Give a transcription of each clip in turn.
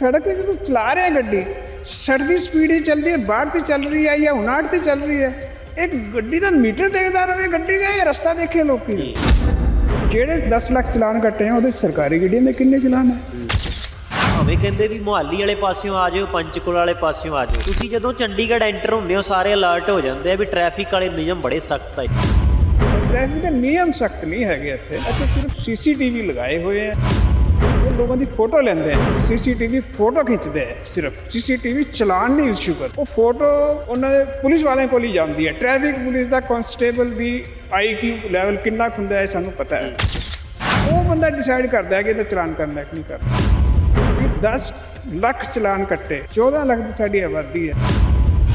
ਸੜਕ ਤੇ ਜਦੋਂ ਚਲਾ ਰਹੇ ਗੱਡੀ ਸੜਕ ਦੀ ਸਪੀਡ ਹੀ ਚੱਲਦੀ ਹੈ ਬਾਹਰ ਤੇ ਚੱਲ ਰਹੀ ਹੈ ਜਾਂ 59 ਤੇ ਚੱਲ ਰਹੀ ਹੈ ਇੱਕ ਗੱਡੀ ਦਾ ਮੀਟਰ ਦੇਖਦਾ ਰਹੇ ਗੱਡੀ ਦਾ ਇਹ ਰਸਤਾ ਦੇਖੇ ਲੋਕੀ। ਜਿਹੜੇ 10 ਲੱਖ ਚਲਾਨ ਕੱਟੇ ਆ ਉਹਦੇ ਸਰਕਾਰੀ ਗੱਡੀਆਂ ਦੇ ਕਿੰਨੇ ਚਲਾਨ ਹੈ ਭਾਵੇਂ ਕਹਿੰਦੇ ਵੀ ਮੁਹਾਲੀ ਵਾਲੇ ਪਾਸਿਓਂ ਆ ਜਾਓ ਪੰਚਕੁਲਾ ਵਾਲੇ ਪਾਸਿਓਂ ਆ ਜਾਓ ਤੁਸੀਂ ਜਦੋਂ ਚੰਡੀਗੜ੍ਹ ਐਂਟਰ ਹੁੰਦੇ ਹੋ ਸਾਰੇ ਅਲਰਟ ਹੋ ਜਾਂਦੇ ਆ ਵੀ ਟ੍ਰੈਫਿਕ ਵਾਲੇ ਨਿਯਮ ਬੜੇ ਸਖਤ ਆ। ਟ੍ਰੈਫਿਕ ਦੇ ਨਿਯਮ ਸਖਤ ਨਹੀਂ ਹੈਗੇ ਇੱਥੇ। ਇੱਥੇ ਸਿਰਫ ਸੀਸੀਟੀਵੀ ਲਗਾਏ ਹੋਏ ਆ। ਲੋਕਾਂ ਦੀ ਫੋਟੋ ਲੈਂਦੇ ਆ, ਸੀਸੀਟੀਵੀ ਫੋਟੋ ਖਿੱਚਦੇ ਆ ਸਿਰਫ। ਸੀਸੀਟੀਵੀ ਚਲਾਨ ਨਹੀਂ ਇਸ਼ੂ ਕਰ ਉਹ ਫੋਟੋ ਉਹਨਾਂ ਦੇ ਪੁਲਿਸ ਵਾਲਿਆਂ ਕੋਲ ਹੀ ਜਾਂਦੀ ਹੈ। ਟ੍ਰੈਫਿਕ ਪੁਲਿਸ ਦਾ ਕਨਸਟੇਬਲ ਦੀ ਆਈਕਿਊ ਲੈਵਲ ਕਿੰਨਾ ਕੁ ਹੁੰਦਾ ਹੈ ਸਾਨੂੰ ਪਤਾ ਹੈ। ਉਹ ਬੰਦਾ ਡਿਸਾਈਡ ਕਰਦਾ ਹੈ ਕਿ ਇਹਦਾ ਚਲਾਨ ਕਰਨਾ ਕਿ ਨਹੀਂ ਕਰਨਾ। ਵੀ 10 ਲੱਖ ਚਲਾਨ ਕੱਟੇ 14 ਲੱਖ ਦੀ ਸਾਡੀ ਆਬਾਦੀ ਹੈ।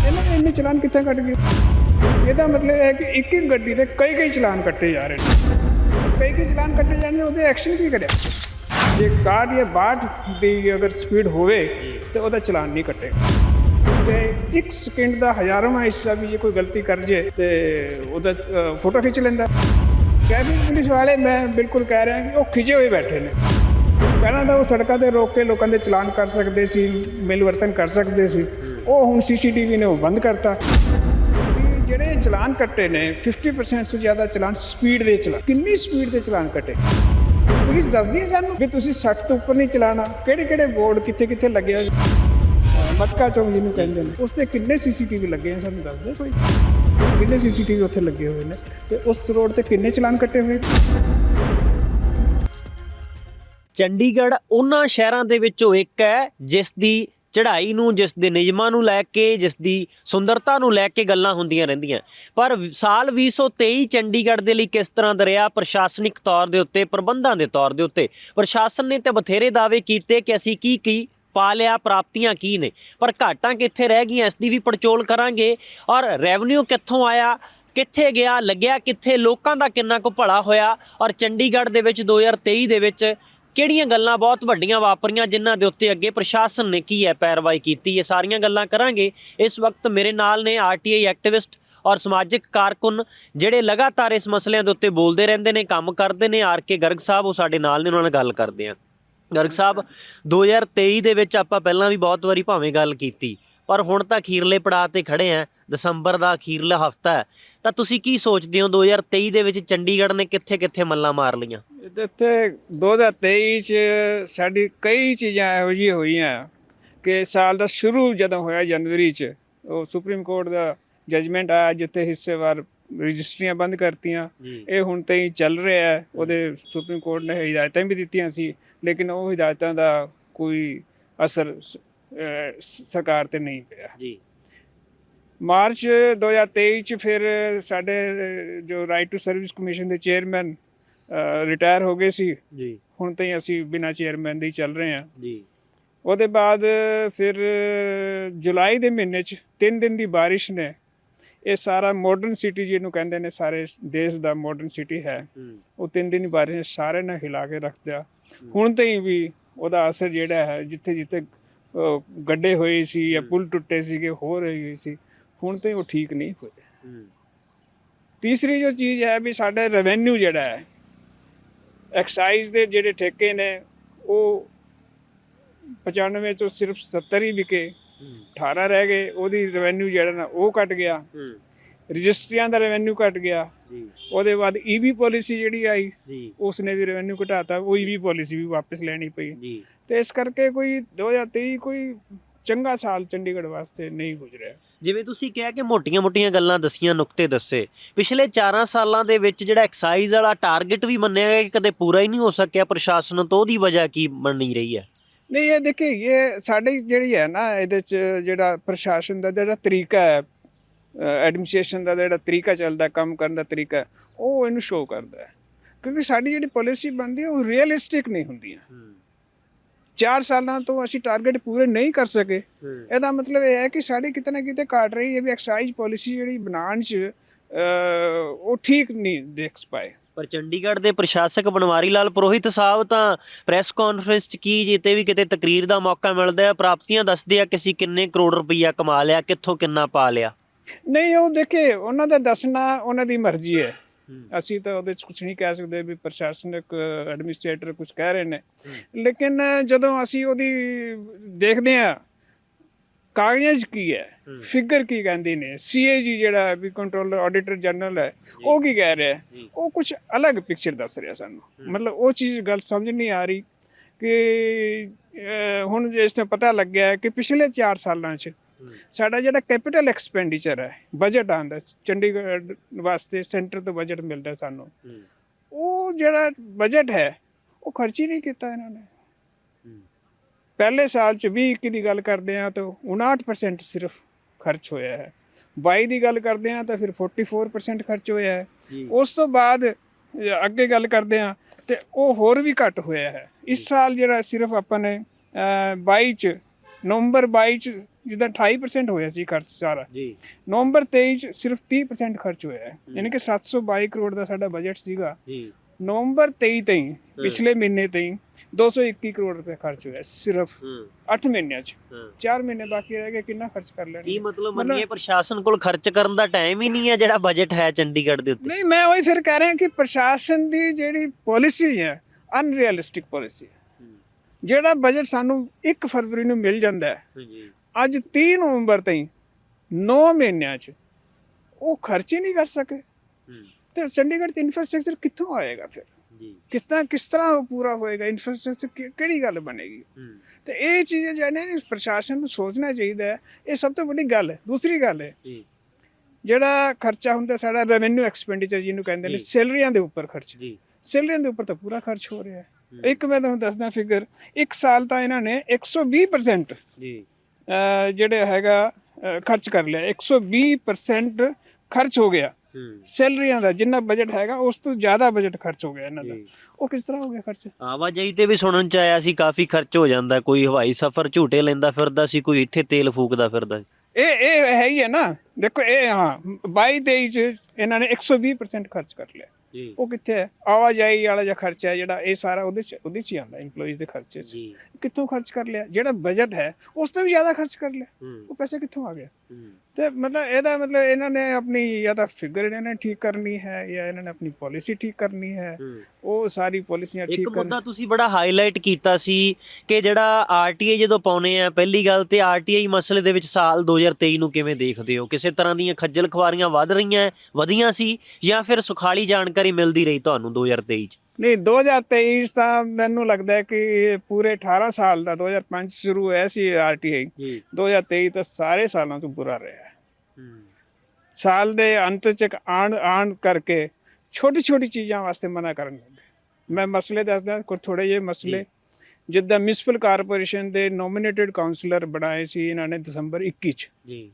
ਇਹਨਾਂ ਦੇ ਇੰਨੇ ਚਲਾਨ ਕਿੱਥੇ ਕੱਟ ਗਏ? ਇਹਦਾ ਮਤਲਬ ਇਹ ਹੈ ਕਿ ਇੱਕ ਇੱਕ ਗੱਡੀ ਦੇ ਕਈ ਕਈ ਚਲਾਨ ਕੱਟੇ ਜਾ ਰਹੇ ਨੇ। ਕਈ ਕਈ ਚਲਾਨ ਕੱਟੇ ਜਾਣ ਦੇ ਉਹਦੇ ਐਕਸ਼ਨ ਕੀ ਕਰਿਆ? ਜੇ 61 ਜਾਂ 62 ਦੀ ਅਗਰ ਸਪੀਡ ਹੋਵੇ, ਤੇ ਉਹਦਾ ਚਲਾਨ ਨਹੀਂ ਕੱਟੇਗਾ। ਜੇ ਇੱਕ ਸਕਿੰਟ ਦਾ ਹਜ਼ਾਰਵਾਂ ਹਿੱਸਾ ਵੀ ਜੇ ਕੋਈ ਗਲਤੀ ਕਰ ਜੇ, ਤੇ ਉਹਦਾ ਫੋਟੋ ਖਿੱਚ ਲੈਂਦਾ। ਟ੍ਰੈਫਿਕ ਪੁਲਿਸ ਵਾਲੇ, ਮੈਂ ਬਿਲਕੁਲ ਕਹਿ ਰਿਹਾ ਕਿ ਉਹ ਖਿਜੇ ਹੋਏ ਬੈਠੇ ਨੇ। ਪਹਿਲਾਂ ਤਾਂ ਉਹ ਸੜਕਾਂ ਤੇ ਰੋਕ ਕੇ ਲੋਕਾਂ ਦੇ ਚਲਾਨ ਕਰ ਸਕਦੇ ਸੀ ਮਿਲਵਰਤਨ ਕਰ ਸਕਦੇ ਸੀ। ਉਹ ਹੁਣ ਸੀਸੀਟੀਵੀ ਨੇ ਉਹ ਬੰਦ ਕਰਤਾ। ਜਿਹੜੇ ਚਲਾਨ ਕੱਟੇ ਨੇ 50% ਤੋਂ ਜ਼ਿਆਦਾ ਚਲਾਨ ਸਪੀਡ ਦੇ ਚਲਾਨ ਕਿੰਨੀ ਸਪੀਡ ਦੇ ਚਲਾਨ ਕੱਟੇ? ਪੁਲਿਸ ਦੱਸਦੀ ਹੈ ਸਾਨੂੰ ਕਿ ਤੁਸੀਂ 60 ਤੋਂ ਉੱਪਰ ਨਹੀਂ ਚਲਾਣਾ। ਕਿਹੜੇ ਕਿਹੜੇ ਬੋਰਡ ਕਿੱਥੇ ਕਿੱਥੇ ਲੱਗੇ ਮੱਕਾ ਅਹ ਚੌਂਕ ਜਿਹਨੂੰ ਕਹਿੰਦੇ ਨੇ। ਉਸ ਤੇ ਕਿੰਨੇ ਸੀਸੀਟੀਵੀ ਲੱਗੇ ਆ ਸਾਨੂੰ ਦੱਸ ਦੇ ਕੋਈ। ਕਿੰਨੇ ਸੀਸੀਟੀਵੀ ਉੱਥੇ ਲੱਗੇ ਹੋਏ ਨੇ? ਤੇ ਉਸ ਰੋਡ ਤੇ ਕਿੰਨੇ ਚਲਾਨ ਕੱਟੇ ਹੋਏ? ਚੰਡੀਗੜ੍ਹ ਉਹਨਾਂ ਸ਼ਹਿਰਾਂ ਦੇ ਵਿੱਚੋਂ ਇੱਕ ਹੈ ਜਿਸ ਦੀ ਚੜ੍ਹਾਈ ਨੂੰ, ਜਿਸ ਦੇ ਨਿਯਮਾਂ ਨੂੰ ਲੈ ਕੇ, ਜਿਸ ਦੀ ਸੁੰਦਰਤਾ ਨੂੰ ਲੈ ਕੇ ਗੱਲਾਂ ਹੁੰਦੀਆਂ ਰਹਿੰਦੀਆਂ। ਪਰ ਵ- ਸਾਲ 2023 ਚੰਡੀਗੜ੍ਹ ਦੇ ਲਈ ਕਿਸ ਤਰ੍ਹਾਂ ਦਾ ਰਿਹਾ ਪ੍ਰਸ਼ਾਸਨਿਕ ਤੌਰ ਦੇ ਉੱਤੇ, ਪ੍ਰਬੰਧਾਂ ਦੇ ਤੌਰ ਦੇ ਉੱਤੇ? ਪ੍ਰਸ਼ਾਸਨ ਨੇ ਤੇ ਬਥੇਰੇ ਦਾਅਵੇ ਕੀਤੇ ਕਿ ਅਸੀਂ ਕੀ ਕੀ ਪਾ ਲਿਆ, ਪ੍ਰਾਪਤੀਆਂ ਕੀ ਨੇ। ਪਰ ਘਾਟਾਂ ਕਿੱਥੇ ਰਹਿ ਗਈਆਂ, ਇਸ ਦੀ ਵੀ ਪੜਚੋਲ ਕਰਾਂਗੇ। ਔਰ ਰੈਵਨਿਊ ਕਿੱਥੋਂ ਆਇਆ, ਕਿੱਥੇ ਗਿਆ, ਲੱਗਿਆ ਕਿੱਥੇ, ਲੋਕਾਂ ਦਾ ਕਿੰਨਾ ਕੁ ਭਲਾ ਹੋਇਆ? ਔਰ ਚੰਡੀਗੜ੍ਹ ਦੇ ਵਿੱਚ 2023 ਦੇ ਵਿੱਚ ਕਿਹੜੀਆਂ ਗੱਲਾਂ ਬਹੁਤ ਵੱਡੀਆਂ ਵਾਪਰੀਆਂ ਜਿਨ੍ਹਾਂ ਦੇ ਉੱਤੇ ਅੱਗੇ ਪ੍ਰਸ਼ਾਸਨ ਨੇ ਕੀ ਹੈ ਪੈਰਵਾਈ ਕੀਤੀ? ਇਹ ਸਾਰੀਆਂ ਗੱਲਾਂ ਕਰਾਂਗੇ। ਇਸ ਵਕਤ ਮੇਰੇ ਨਾਲ ਨੇ ਆਰਟੀਆਈ ਐਕਟਿਵਿਸਟ ਔਰ ਸਮਾਜਿਕ ਕਾਰਕੁਨ ਜਿਹੜੇ ਲਗਾਤਾਰ ਇਸ ਮਸਲਿਆਂ ਦੇ ਉੱਤੇ ਬੋਲਦੇ ਰਹਿੰਦੇ ਨੇ, ਕੰਮ ਕਰਦੇ ਨੇ। ਆਰ ਕੇ ਗਰਗ ਸਾਹਿਬ, ਉਹ ਸਾਡੇ ਨਾਲ ਨੇ, ਉਹਨਾਂ ਨਾਲ ਗੱਲ ਕਰਦੇ ਆ ਗਰਗ ਸਾਹਿਬ 2023 ਦੇ ਵਿੱਚ ਆਪਾਂ ਪਹਿਲਾਂ ਵੀ ਬਹੁਤ ਵਾਰੀ ਭਾਵੇਂ ਗੱਲ ਕੀਤੀ, ਪਰ ਹੁਣ ਤਾਂ ਅਖੀਰਲੇ ਪੜਾਅ ਤੇ ਖੜੇ ਆ ਦਸੰਬਰ ਦਾ ਅਖੀਰਲਾ ਹਫਤਾ ਹੈ। ਤਾਂ ਤੁਸੀਂ ਕੀ ਸੋਚਦੇ ਹੋ? 2023 ਦੇ ਵਿੱਚ ਚੰਡੀਗੜ੍ਹ ਨੇ ਕਿੱਥੇ-ਕਿੱਥੇ ਮੱਲਾਂ ਮਾਰ ਲਈਆਂ? ਇੱਥੇ 2023 ਚ ਸਾਡੀ ਕਈ ਚੀਜ਼ਾਂ ਇਹੋ ਜਿਹੀਆਂ ਹੋਈਆਂ ਕਿ ਸਾਲ ਦਾ ਸ਼ੁਰੂ ਜਦੋਂ ਹੋਇਆ ਜਨਵਰੀ ਚ ਉਹ ਸੁਪਰੀਮ ਕੋਰਟ ਦਾ ਜਜਮੈਂਟ ਆਇਆ ਜਿੱਥੇ ਹਿੱਸੇਵਾਰ ਰਜਿਸਟਰੀਆਂ ਬੰਦ ਕਰਤੀਆਂ। ਇਹ ਹੁਣ ਤਾਈਂ ਚੱਲ ਰਿਹਾ ਹੈ ਉਹਦੇ ਸੁਪਰੀਮ ਕੋਰਟ ਨੇ ਹਦਾਇਤਾਂ ਵੀ ਦਿੱਤੀਆਂ ਸੀ ਲੇਕਿਨ ਉਹ ਹਦਾਇਤਾਂ ਦਾ ਕੋਈ ਅਸਰ ਸਰਕਾਰ ਤੇ ਨਹੀਂ ਪਿਆ। ਜੀ। ਮਾਰਚ 2023 ਚ ਫਿਰ ਸਾਡੇ ਜੋ ਰਾਈਟ ਟੂ ਸਰਵਿਸ ਕਮਿਸ਼ਨ ਦੇ ਚੇਅਰਮੈਨ ਰਿਟਾਇਰ ਹੋ ਗਏ ਸੀ। ਜੀ। ਹੁਣ ਤਾਈਂ ਅਸੀਂ ਬਿਨਾਂ ਚੇਅਰਮੈਨ ਦੇ ਚੱਲ ਰਹੇ ਹਾਂ। ਜੀ। ਉਹਦੇ ਬਾਅਦ ਫਿਰ ਜੁਲਾਈ ਦੇ ਮਹੀਨੇ ਚ 3 ਦਿਨ ਦੀ ਬਾਰਿਸ਼ ਨੇ। ਇਹ ਸਾਰਾ ਮਾਡਰਨ ਸਿਟੀ ਜਿਹਨੂੰ ਕਹਿੰਦੇ ਨੇ ਸਾਰੇ ਦੇਸ਼ ਦਾ ਮਾਡਰਨ ਸਿਟੀ ਹੈ। ਉਹ ਤਿੰਨ ਦਿਨ ਦੀ ਬਾਰਿਸ਼ ਨੇ ਸਾਰੇ ਨੇ ਹਿਲਾ ਕੇ ਰੱਖ ਦਿਆ ਹੁਣ ਤਾਈਂ ਵੀ ਉਹਦਾ ਅਸਰ ਜਿਹੜਾ ਹੈ ਜਿੱਥੇ ਜਿੱਥੇ ਗੱਡੇ ਹੋਏ ਸੀ ਜਾਂ ਪੁਲ ਟੁੱਟੇ ਸੀਗੇ ਹੋ ਰਹੀ ਸੀ ਹੁਣ ਤਾਈਂ ਉਹ ਠੀਕ ਨਹੀਂ ਹੋਏ। ਤੀਸਰੀ ਜੋ ਚੀਜ਼ ਹੈ ਵੀ ਸਾਡੇ ਰੈਵਨਿਊ ਜਿਹੜਾ ਹੈ ਐਕਸਾਈਜ਼ ਦੇ ਜਿਹੜੇ ਠੇਕੇ ਨੇ ਉਹ 95 ਚੋਂ ਸਿਰਫ 70 ਹੀ ਵਿਕੇ। 18 ਰਹਿ ਗਏ ਉਹਦੀ ਰੈਵਨਿਊ ਜਿਹੜਾ ਨਾ ਉਹ ਘਟ ਗਿਆ। ਰਜਿਸਟਰੀਆਂ ਦਾ ਰੈਵਨਿਊ ਘਟ ਗਿਆ। ਉਹਦੇ ਬਾਅਦ ਈਵੀ ਪਾਲਿਸੀ ਜਿਹੜੀ ਆਈ ਜੀ। ਉਸਨੇ ਵੀ ਰੈਵਨਿਊ ਘਟਾਤਾ ਉਹ ਈਵੀ ਪਾਲਿਸੀ ਵੀ ਵਾਪਸ ਲੈਣੀ ਪਈ। ਤੇ ਇਸ ਕਰਕੇ ਕੋਈ 2023 ਕੋਈ ਚੰਗਾ ਸਾਲ ਚੰਡੀਗੜ੍ਹ ਵਾਸਤੇ ਨਹੀਂ ਗੁਜ਼ਰਿਆ। ਜਿਵੇਂ ਤੁਸੀਂ ਕਿਹਾ ਕਿ ਮੋਟੀਆਂ-ਮੋਟੀਆਂ ਗੱਲਾਂ ਦਸੀਆਂ ਨੁਕਤੇ ਦੱਸੇ। ਪਿਛਲੇ 4 ਸਾਲਾਂ ਦੇ ਵਿੱਚ ਜਿਹੜਾ ਐਕਸਾਈਜ਼ ਵਾਲਾ ਟਾਰਗੇਟ ਵੀ ਮੰਨਿਆ ਗਿਆ ਕਿ ਕਦੇ ਪੂਰਾ ਹੀ ਨਹੀਂ ਹੋ ਸਕਿਆ ਪ੍ਰਸ਼ਾਸਨ ਤੋਂ ਉਹਦੀ ਵਜ੍ਹਾ ਕੀ ਬਣੀ ਰਹੀ ਹੈ? ਨਹੀਂ ਇਹ ਦੇਖੀ ਇਹ ਸਾਡੀ ਜਿਹੜੀ ਹੈ ਨਾ ਇਹਦੇ ਚ ਜਿਹੜਾ ਪ੍ਰਸ਼ਾਸਨ ਦਾ ਜਿਹੜਾ ਤਰੀਕਾ ਹੈ ਐਡਮਿਨਿਸਟ੍ਰੇਸ਼ਨ ਦਾ ਜਿਹੜਾ ਤਰੀਕਾ ਚੱਲਦਾ ਕੰਮ ਕਰਨ ਦਾ ਤਰੀਕਾ ਹੈ, ਉਹ ਇਹਨੂੰ ਸ਼ੋਅ ਕਰਦਾ ਹੈ। ਕਿਉਂਕਿ ਸਾਡੀ ਜਿਹੜੀ ਪਾਲਿਸੀ ਬਣਦੀ ਹੈ ਉਹ ਰੀਅਲਿਸਟਿਕ ਨਹੀਂ ਹੁੰਦੀਆਂ 4 ਸਾਲਾਂ ਤੋਂ ਅਸੀਂ ਟਾਰਗੇਟ ਪੂਰੇ ਨਹੀਂ ਕਰ ਸਕੇ। ਇਹਦਾ ਮਤਲਬ ਇਹ ਹੈ ਕਿ ਸਾਡੀ ਕਿਤੇ ਨਾ ਕਿਤੇ ਘਾਟ ਰਹੀ ਹੈ ਵੀ ਐਕਸਾਈਜ਼ ਪਾਲਿਸੀ ਜਿਹੜੀ ਬਣਾਉਣ ਚ ਉਹ ਠੀਕ ਨਹੀਂ ਦੇਖ ਪਾਏ। ਪਰ ਚੰਡੀਗੜ੍ਹ ਦੇ ਪ੍ਰਸ਼ਾਸਕ ਬਨਵਾਰੀ ਲਾਲ ਪੁਰੋਹਿਤ ਸਾਹਿਬ ਤਾਂ ਪ੍ਰੈਸ ਕਾਨਫਰੰਸ 'ਚ ਕੀ ਜਿੱਤੇ ਵੀ ਕਿਤੇ ਤਕਰੀਰ ਦਾ ਮੌਕਾ ਮਿਲਦਾ ਹੈ ਪ੍ਰਾਪਤੀਆਂ ਦੱਸਦੇ ਆ ਕਿ ਅਸੀਂ ਕਿੰਨੇ ਕਰੋੜ ਰੁਪਈਆ ਕਮਾ ਲਿਆ ਕਿੱਥੋਂ ਕਿੰਨਾ ਪਾ ਲਿਆ। ਨਹੀਂ ਉਹ ਦੇਖੇ ਉਹਨਾਂ ਦਾ ਦੱਸਣਾ ਉਹਨਾਂ ਦੀ ਮਰਜ਼ੀ ਹੈ। ਅਸੀਂ ਤਾਂ ਉਹਦੇ 'ਚ ਕੁਝ ਨਹੀਂ ਕਹਿ ਸਕਦੇ ਵੀ ਪ੍ਰਸ਼ਾਸਨਿਕ ਐਡਮਿਨਿਸਟ੍ਰੇਟਰ ਕੁਝ ਕਹਿ ਰਹੇ ਨੇ। ਲੇਕਿਨ ਜਦੋਂ ਅਸੀਂ ਉਹਦੀ ਦੇਖਦੇ ਆ ਕਾਗਜ਼ਾਂ ਕੀ ਹੈ ਫਿਗਰ ਕੀ ਕਹਿੰਦੇ ਨੇ ਸੀਏਜੀ ਜਿਹੜਾ ਵੀ ਕੰਟਰੋਲਰ ਆਡੀਟਰ ਜਨਰਲ ਹੈ ਉਹ ਕੀ ਕਹਿ ਰਿਹਾ ਉਹ ਕੁਝ ਅਲੱਗ ਪਿਕਚਰ ਦੱਸ ਰਿਹਾ ਸਾਨੂੰ। ਮਤਲਬ ਉਹ ਚੀਜ਼ ਗੱਲ ਸਮਝ ਨਹੀਂ ਆ ਰਹੀ ਕਿ ਹੁਣ ਜਿਸ ਤੇ ਪਤਾ ਲੱਗਿਆ ਕਿ ਪਿਛਲੇ 4 ਸਾਲਾਂ 'ਚ ਸਾਡਾ ਜਿਹੜਾ ਕੈਪੀਟਲ ਐਕਸਪੈਂਡੀਚਰ ਹੈ ਬਜਟ ਆਂਦਾ ਚੰਡੀਗੜ੍ਹ ਵਾਸਤੇ ਸੈਂਟਰ ਤੋਂ ਬਜਟ ਮਿਲਦਾ ਸਾਨੂੰ। ਉਹ ਜਿਹੜਾ ਬਜਟ ਹੈ ਉਹ ਖਰਚ ਹੀ ਨਹੀਂ ਕੀਤਾ ਇਹਨਾਂ ਨੇ। ਪਹਿਲੇ ਸਾਲ ਚ 20 21 ਦੀ ਗੱਲ ਕਰਦੇ ਆ ਤਾਂ 59% ਸਿਰਫ ਖਰਚ ਹੋਇਆ ਹੈ। 22 ਦੀ ਗੱਲ ਕਰਦੇ ਆ ਤਾਂ ਫਿਰ 44% ਖਰਚ ਹੋਇਆ ਹੈ। ਉਸ ਤੋਂ ਬਾਅਦ ਅੱਗੇ ਗੱਲ ਕਰਦੇ ਆ ਤੇ ਉਹ ਹੋਰ ਵੀ ਘੱਟ ਹੋਇਆ ਹੈ। ਇਸ ਸਾਲ ਜਿਹੜਾ ਸਿਰਫ ਆਪਾਂ ਨੇ ਅ, 22 ਚ ਨਵੰਬਰ 22 ਚ ਜਿੱਦਾਂ 28% ਹੋਇਆ ਸੀ ਖਰਚ ਸਾਰਾ। ਜੀ। ਨਵੰਬਰ 23 ਚ ਸਿਰਫ 30% ਖਰਚ ਹੋਇਆ। ਹੈ ਯਾਨੀ ਕਿ 722 ਕਰੋੜ ਦਾ ਸਾਡਾ ਬਜਟ ਸੀਗਾ। ਜੀ। ਨਵੰਬਰ 23 ਤਾਈਂ ਪਿਛਲੇ ਮਹੀਨੇ ਤਾਈਂ 221 ਕਰੋੜ ਰੁਪਏ ਖਰਚ ਹੋਇਆ ਸਿਰਫ ਹੂੰ। 8 ਮਹੀਨਿਆਂ ਚ। ਹਾਂ। 4 ਮਹੀਨੇ ਬਾਕੀ ਰਹਿ ਗਏ ਕਿੰਨਾ ਖਰਚ ਕਰ ਲੈਣਾ? ਕੀ ਮਤਲਬ ਮੰਨੀਏ ਪ੍ਰਸ਼ਾਸਨ ਕੋਲ ਖਰਚ ਕਰਨ ਦਾ ਟਾਈਮ ਹੀ ਨਹੀਂ ਹੈ ਜਿਹੜਾ ਬਜਟ ਹੈ ਚੰਡੀਗੜ੍ਹ ਦੇ ਉੱਤੇ? ਨਹੀਂ ਮੈਂ ਉਹੀ ਫਿਰ ਕਹਿ ਰਿਹਾ ਕਿ ਪ੍ਰਸ਼ਾਸਨ ਦੀ ਜਿਹੜੀ ਪਾਲਿਸੀ ਹੈ ਅਨਰੀਅਲਿਸਟਿਕ ਪਾਲਿਸੀ ਹੈ। ਜਿਹੜਾ ਬਜਟ ਸਾਨੂੰ 1 ਫਰਵਰੀ ਨੂੰ ਮਿਲ ਜਾਂਦਾ ਹੈ ਅੱਜ 30 ਨਵੰਬਰ ਤਾਈਂ 9 ਮਹੀਨਿਆਂ ਚ ਉਹ ਖਰਚ ਹੀ ਨਹੀਂ ਕਰ ਸਕੇ। ਤੇ ਚੰਡੀਗੜ੍ਹ ਚ ਇਨਫਰਾਸਟ੍ਰਕਚਰ ਕਿੱਥੋਂ ਆਏਗਾ ਫਿਰ? ਕਿਸ ਤਰ੍ਹਾਂ ਕਿਸ ਤਰ੍ਹਾਂ ਉਹ ਪੂਰਾ ਹੋਏਗਾ? ਇਨਫਰਾਸਟ੍ਰਕਚਰ ਕਿਹੜੀ ਗੱਲ ਬਣੇਗੀ? ਤੇ ਇਹ ਚੀਜ਼ਾਂ ਜਿਹੜੇ ਪ੍ਰਸ਼ਾਸਨ ਨੂੰ ਸੋਚਣਾ ਚਾਹੀਦਾ ਹੈ। ਇਹ ਸਭ ਤੋਂ ਵੱਡੀ ਗੱਲ ਹੈ। ਦੂਸਰੀ ਗੱਲ ਹੈ ਜਿਹੜਾ ਖਰਚਾ ਹੁੰਦਾ ਸਾਡਾ ਰੈਵਨਿਊ ਐਕਸਪੈਂਡੀਚਰ ਜਿਹਨੂੰ ਕਹਿੰਦੇ ਨੇ ਸੈਲਰੀਆਂ ਦੇ ਉੱਪਰ ਖਰਚ। ਜੀ। ਸੈਲਰੀਆਂ ਦੇ ਉੱਪਰ ਤਾਂ ਪੂਰਾ ਖਰਚ ਹੋ ਰਿਹਾ ਹੈ। ਇੱਕ ਮੈਂ ਤੁਹਾਨੂੰ ਦੱਸਦਾ ਫਿਗਰ ਇੱਕ ਸਾਲ ਤਾਂ ਇਹਨਾਂ ਨੇ 120% ਜੀ। ਜਿਹੜੇ ਹੈਗਾ ਖਰਚ ਕਰ ਲਿਆ। 120% ਖਰਚ ਹੋ ਗਿਆ ਸੈਲਰੀਆਂ ਦਾ। ਜਿੰਨਾ ਬਜਟ ਹੈਗਾ ਉਸ ਤੋਂ ਜ਼ਿਆਦਾ ਬਜਟ ਖਰਚ ਹੋ ਗਿਆ ਇਹਨਾਂ ਦਾ। ਉਹ ਕਿਸ ਤਰ੍ਹਾਂ ਹੋ ਗਿਆ ਖਰਚ? ਆਵਾਜਾਈ ਤੇ ਵੀ ਸੁਣਨ ਚ ਆਇਆ ਸੀ ਕਾਫੀ ਖਰਚ ਹੋ ਜਾਂਦਾ। ਕੋਈ ਹਵਾਈ ਸਫ਼ਰ ਝੂਟੇ ਲੈਂਦਾ ਫਿਰਦਾ ਸੀ ਕੋਈ ਇੱਥੇ ਤੇਲ ਫੂਕਦਾ ਫਿਰਦਾ ਸੀ। ਇਹ ਇਹ ਹੈ ਹੀ ਹੈ ਨਾ। ਦੇਖੋ ਇਹ ਹਾਂ 22 23 ਚ ਇਹਨਾਂ ਨੇ 120% ਖਰਚ ਕਰ ਲਿਆ। ਉਹ ਕਿੱਥੇ ਹੈ? ਆਵਾਜਾਈ ਵਾਲਾ ਜਿਹੜਾ ਖਰਚਾ ਹੈ ਜਿਹੜਾ ਇਹ ਸਾਰਾ ਉਹਦੇ ਚ ਉਹਦੇ ਚ ਹੀ ਆਉਂਦਾ EMPLOYEES ਦੇ ਖਰਚੇ ਚ। ਕਿੱਥੋਂ ਖਰਚ ਕਰ ਲਿਆ? ਜਿਹੜਾ ਬਜਟ ਹੈ ਉਸ ਤੋਂ ਵੀ ਜ਼ਿਆਦਾ ਖਰਚ ਕਰ ਲਿਆ। ਉਹ ਪੈਸੇ ਕਿੱਥੋਂ ਆ ਹੂੰ। ਤੇ ਮਤਲਬ ਇਹਦਾ ਮਤਲਬ ਇਹਨਾਂ ਨੇ ਆਪਣੀ ਜਾਂ ਤਾਂ ਫਿਗਰ ਇਹਨਾਂ ਨੇ ਠੀਕ ਕਰਨੀ ਹੈ ਜਾਂ ਇਹਨਾਂ ਨੇ ਆਪਣੀ ਪਾਲਿਸੀ ਠੀਕ ਕਰਨੀ ਹੈ ਉਹ ਸਾਰੀ ਪਾਲਿਸੀਆਂ ਇੱਕ ਠੀਕ ਕਰ ਮੁੱਦਾ ਤੁਸੀਂ ਬੜਾ ਹਾਈਲਾਈਟ ਕੀਤਾ ਸੀ ਕਿ ਜਿਹੜਾ ਆਰਟੀਆਈ ਜਦੋਂ ਪਾਉਨੇ ਆ ਪਹਿਲੀ ਗੱਲ ਤੇ ਆਰਟੀਆਈ ਮਸਲੇ ਦੇ ਵਿੱਚ ਸਾਲ 2023 ਨੂੰ ਕਿਵੇਂ ਦੇਖਦੇ ਹੋ? ਕਿਸੇ ਤਰ੍ਹਾਂ ਦੀਆਂ ਖੱਜਲ ਖਵਾਰੀਆਂ ਵੱਧ ਰਹੀਆਂ ਵਧੀਆਂ ਸੀ ਜਾਂ ਫਿਰ ਸੁਖਾਲੀ ਜਾਣਕਾਰੀ ਮਿਲਦੀ ਰਹੀ ਤੁਹਾਨੂੰ 2023 ਚ? ਨਹੀਂ 2023 ਤਾਂ ਮੈਨੂੰ ਲੱਗਦਾ ਹੈ ਕਿ ਪੂਰੇ 18 ਸਾਲ ਦਾ 2005 ਚ ਸ਼ੁਰੂ ਹੋਇਆ ਸੀ ਆਰਟੀਆਈ ਜੀ। 2023 ਤਾਂ ਸਾਰੇ ਸਾਲਾਂ ਤੋਂ ਬੁਰਾ ਰਿਹਾ ਸਾਲ ਦੇ ਅੰਤ ਚ ਆਣ ਆਣ ਕਰਕੇ ਛੋਟੀ ਛੋਟੀ ਚੀਜ਼ਾਂ ਵਾਸਤੇ ਮਨਾ ਕਰਨ ਲੱਗੇ ਮੈਂ ਮਸਲੇ ਦੱਸਦਾ ਕੋਈ ਥੋੜੇ ਜਿਹੇ ਮਸਲੇ। ਜਿੱਦਾਂ ਮਿਊਨਿਸਪਲ ਕਾਰਪੋਰੇਸ਼ਨ ਦੇ ਨੋਮੀਨੇਟਡ ਕਾਉਂਸਲਰ ਬਣਾਏ ਸੀ ਇਹਨਾਂ ਨੇ ਦਸੰਬਰ 21 ਚ। ਜੀ।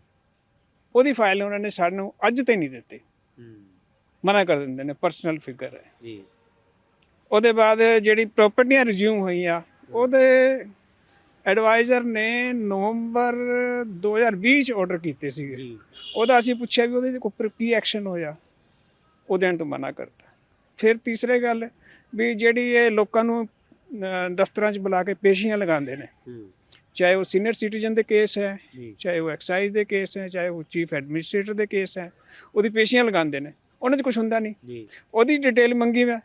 ਉਹਦੀ ਫਾਈਲ ਉਹਨਾਂ ਨੇ ਸਾਨੂੰ ਅੱਜ ਤੇ ਨਹੀਂ ਦਿੱਤੀ। ਮਨਾ ਕਰ ਦਿੰਦੇ ਨੇ ਪਰਸਨਲ ਫਿਗਰ ਹੈ। ਜੀ। ਉਹਦੇ ਬਾਅਦ ਜਿਹੜੀ ਪ੍ਰਾਪਰਟੀਆਂ ਰਿਜ਼ਿਊਮ ਹੋਈਆਂ ਉਹਦੇ ਐਡਵਾਈਜ਼ਰ ਨੇ ਨਵੰਬਰ 2020 ਚ ਆਰਡਰ ਕੀਤੇ ਜੀ। ਉਹਦਾ ਅਸੀਂ ਪੁੱਛਿਆ ਵੀ ਉਹਦੇ ਉੱਪਰ ਕੀ ਐਕਸ਼ਨ ਹੋਇਆ ਉਹ ਦੇਣ ਤੋਂ ਮਨਾ ਕਰਤਾ। ਫਿਰ ਤੀਸਰੇ ਗੱਲ ਵੀ ਜਿਹੜੀ ਇਹ ਲੋਕਾਂ ਨੂੰ ਦਫ਼ਤਰਾਂ 'ਚ ਬੁਲਾ ਕੇ ਪੇਸ਼ੀਆਂ ਲਗਾਉਂਦੇ ਨੇ ਚਾਹੇ ਉਹ ਸੀਨੀਅਰ ਸਿਟੀਜ਼ਨ ਦੇ ਕੇਸ ਹੈ ਚਾਹੇ ਉਹ ਐਕਸਾਈਜ਼ ਦੇ ਕੇਸ ਹੈ ਚਾਹੇ ਉਹ ਚੀਫ ਐਡਮਿਨਿਸਟ੍ਰੇਟਰ ਦੇ ਕੇਸ ਹੈ ਉਹਦੀ ਪੇਸ਼ੀਆਂ ਲਗਾਉਂਦੇ ਨੇ। ਉਹਨਾਂ 'ਚ ਕੁਝ ਹੁੰਦਾ ਨਹੀਂ। ਉਹਦੀ ਡਿਟੇਲ ਮੰਗੀ ਮੈਂ